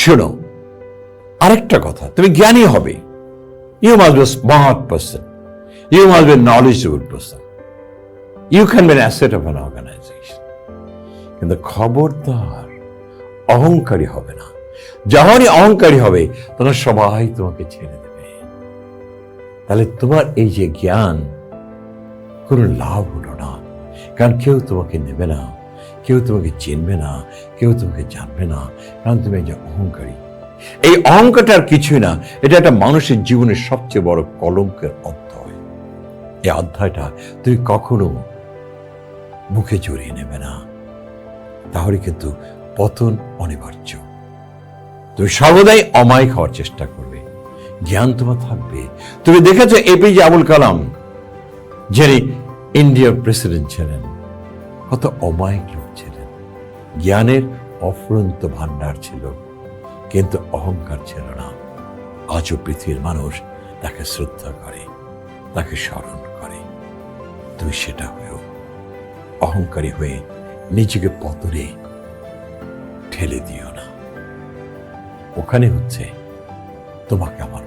শোনো, আরেকটা কথা, তুমি জ্ঞানী হবে। You must be smart person you must be knowledgeable person you can be asset of an organization কিন্তু খবরদার, অহংকারী হবে না। যখনই অহংকারী হবে, তখন সবাই তোমাকে ছেড়ে দেবে। তাহলে তোমার এই যে জ্ঞান, কোনো লাভ হলো না। কারণ কেউ তোমাকে নেবে না। কেউ তোমাকে চিনবে না, কেউ তোমাকে জানবে না, কারণ তুমি যে অহংকারী। এই অহংকারটা আর কিছুই না, এটা একটা মানুষের জীবনের সবচেয়ে বড় কলঙ্কের অধ্যায়। এই অধ্যায়টা তুমি কখনো মুখে জড়িয়ে নেবে না। তাহলে কিন্তু পতন অনিবার্য। তুমি সর্বদাই অমায়িক হওয়ার চেষ্টা করবে। জ্ঞান তোমার থাকবে। তুমি দেখেছ এপিজে আবুল কালাম যিনি ইন্ডিয়ার প্রেসিডেন্ট ছিলেন, কত অমায়িক জ্ঞানের অফুরন্ত ভান্ডার ছিল, কিন্তু অহংকার ছিল না। আজও পৃথিবীর মানুষ তাকে শ্রদ্ধা করে, তাকে স্মরণ করে। তুমি সেটা হয়েও অহংকারী হয়ে নিজেকে পতরে ঠেলে দিও না। ওখানে হচ্ছে তোমাকে আমার